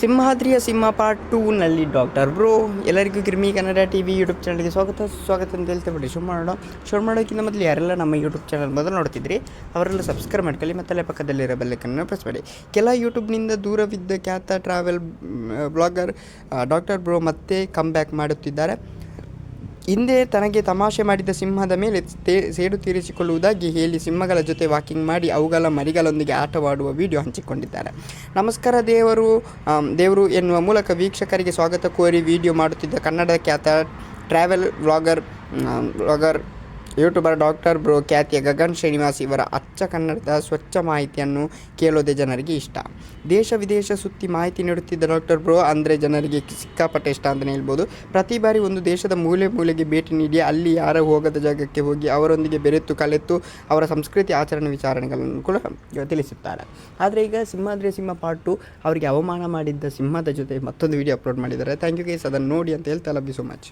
ಸಿಂಹಾದ್ರಿಯ ಸಿಂಹ ಪಾರ್ಟ್ ಟೂನಲ್ಲಿ doctor bro ಎಲ್ಲರಿಗೂ ಕಿರ್ಮಿ ಕನ್ನಡ ಟಿ ವಿ ಯೂಟ್ಯೂಬ್ ಚಾನಲ್ಗೆ ಸ್ವಾಗತ ಸ್ವಾಗತ ಅಂತ ಹೇಳ್ತಾ ಬಿಡಿ ಶುರು ಮಾಡೋಣ. ಶುರು ಮಾಡೋಕ್ಕಿಂತ ಮೊದಲು ಯಾರೆಲ್ಲ ನಮ್ಮ ಯೂಟ್ಯೂಬ್ ಚಾನಲ್ ಮೊದಲು ನೋಡ್ತಿದ್ರಿ, ಅವರೆಲ್ಲ ಸಬ್ಸ್ಕ್ರೈಬ್ ಮಾಡ್ಕೊಳ್ಳಿ ಮತ್ತಲ್ಲೇ ಪಕ್ಕದಲ್ಲಿರೋ ಬೆಲ್ಲಕ್ಕನ್ನು ಪ್ರೆಸ್ ಮಾಡಿ. ಕೆಲ ಯೂಟ್ಯೂಬ್ನಿಂದ ದೂರವಿದ್ದ ಖ್ಯಾತ ಟ್ರಾವೆಲ್ ಬ್ಲಾಗರ್ ಡಾಕ್ಟರ್ ಬ್ರೋ ಮತ್ತೆ ಕಮ್ ಬ್ಯಾಕ್ ಮಾಡುತ್ತಿದ್ದಾರೆ. ಹಿಂದೆ ತನಗೆ ತಮಾಷೆ ಮಾಡಿದ ಸಿಂಹದ ಮೇಲೆ ತೇ- ಸೇಡು ತೀರಿಸಿಕೊಳ್ಳುವುದಾಗಿ ಹೇಳಿ ಸಿಂಹಗಳ ಜೊತೆ ವಾಕಿಂಗ್ ಮಾಡಿ ಅವುಗಳ ಮರಿಗಳೊಂದಿಗೆ ಆಟವಾಡುವ ವಿಡಿಯೋ ಹಂಚಿಕೊಂಡಿದ್ದಾರೆ. ನಮಸ್ಕಾರ ದೇವರು ದೇವರು ಎನ್ನುವ ಮೂಲಕ ವೀಕ್ಷಕರಿಗೆ ಸ್ವಾಗತ ಕೋರಿ ವಿಡಿಯೋ ಮಾಡುತ್ತಿದ್ದ ಕನ್ನಡ ಖ್ಯಾತ travel vlogger vlogger YouTuber doctor bro ಖ್ಯಾತಿಯ ಗಗನ್ ಶ್ರೀನಿವಾಸ್ ಇವರ ಅಚ್ಚ ಕನ್ನಡದ ಸ್ವಚ್ಛ ಮಾಹಿತಿಯನ್ನು ಕೇಳೋದೇ ಜನರಿಗೆ ಇಷ್ಟ. ದೇಶ ವಿದೇಶ ಸುತ್ತಿ ಮಾಹಿತಿ ನೀಡುತ್ತಿದ್ದ ಡಾಕ್ಟರ್ ಬ್ರೋ ಅಂದರೆ ಜನರಿಗೆ ಸಿಕ್ಕಾಪಟ್ಟೆ ಇಷ್ಟ ಅಂತಲೇ ಹೇಳ್ಬೋದು. ಪ್ರತಿ ಬಾರಿ ಒಂದು ದೇಶದ ಮೂಲೆ ಮೂಲೆಗೆ ಭೇಟಿ ನೀಡಿ ಅಲ್ಲಿ ಯಾರ ಹೋಗದ ಜಾಗಕ್ಕೆ ಹೋಗಿ ಅವರೊಂದಿಗೆ ಬೆರೆತು ಕಲೆತು ಅವರ ಸಂಸ್ಕೃತಿ ಆಚರಣೆ ವಿಚಾರಣೆಗಳನ್ನು ಕೂಡ ತಿಳಿಸುತ್ತಾರೆ. ಆದರೆ ಈಗ ಸಿಂಹಾದ್ರಿ ಸಿಂಹ ಪಾರ್ಟ್ ಟು ಅವರಿಗೆ ಅವಮಾನ ಮಾಡಿದ್ದ ಸಿಂಹದ ಜೊತೆ ಮತ್ತೊಂದು ವಿಡಿಯೋ ಅಪ್ಲೋಡ್ ಮಾಡಿದ್ದಾರೆ. ಥ್ಯಾಂಕ್ ಯು ಗೈಸ್ ಅದನ್ನು ನೋಡಿ ಅಂತ ಹೇಳ್ತಾ ಲವ್ ಯು ಸೊ ಮಚ್